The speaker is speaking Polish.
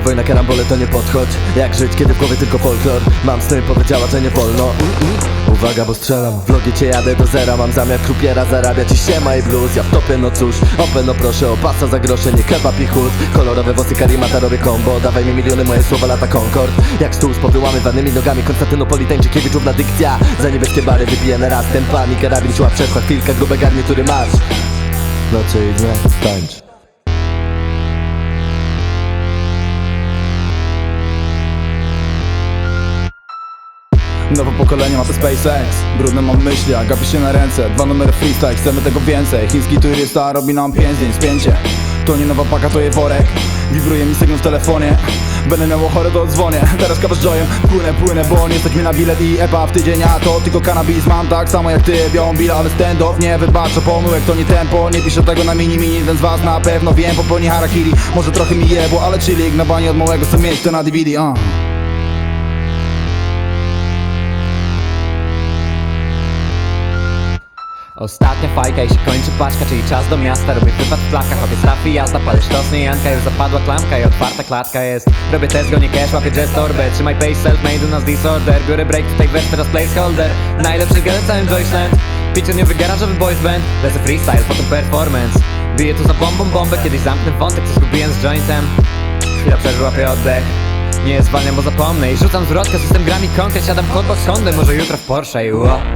wojna, karambole to nie podchodź. Jak żyć, kiedy w głowie tylko folklor? Mam sny, powiedziała, że nie wolno. Uwaga, bo strzelam. W logicie jadę do zera. Mam zamiar krupiera zarabiać i siema i blues. Ja w topie, no cóż. Open, no proszę o pasa za grosze Nie kebab i chód Kolorowe włosy, karimata, robię combo. Dawaj mi miliony, moje słowa lata Concord. Jak stół z powyłamywanymi nogami Konstantynopoli, Kiewiczówna dykcja. Za niebieskie bary wypiję na raz Ten pan i karabin siła przeszła Chwilka, grube garnitury masz. Noce i dnie, tańcz Nowe pokolenie mapy SpaceX Brudne mam myśli, a gapi się na ręce. Dwa numery freestyle, chcemy tego więcej. Chiński turysta robi nam pięć zdjęć spięcie. To nie nowa paka, to je worek Wibruje mi sygnał w telefonie. Będę miał chore to odzwonię Teraz kawa z joyem. Płynę, płynę, bo nie stać mi na bilet i epa. W tydzień A to tylko cannabis. Mam tak samo jak ty, białą bilę, ale stand-off Nie wybaczę. Pomyłek, to nie tempo. Nie piszę tego na mini mini Jeden z was na pewno wiem, popełni harakiri. Może trochę mi jebło, ale chilling Na banie od małego chcę mieć to na DVD, uh. Ostatnia fajka i się kończy paczka, czyli czas do miasta. Robię wypad w plakach, łapię staw i jazda. Palę sztosny Janka, już zapadła klamka i otwarta klatka jest. Robię test, go nie cash, łapię jazz torbę Trzymaj pace, self-made, u nas disorder. Biorę break, tutaj wers, teraz placeholder. Najlepszy gel w całym Deutschland. Pieczoniowy garażowy boys band. Lecę freestyle, potem performance. Biję tu za bombą bombę, kiedyś zamknę wątek Co zgubiłem z jointem. Chwila przerwy, oddech. Nie zwalniam, bo zapomnę I rzucam zwrotkę, system grami konkret Siadam hotbox Honda, może jutro w Porsche i ło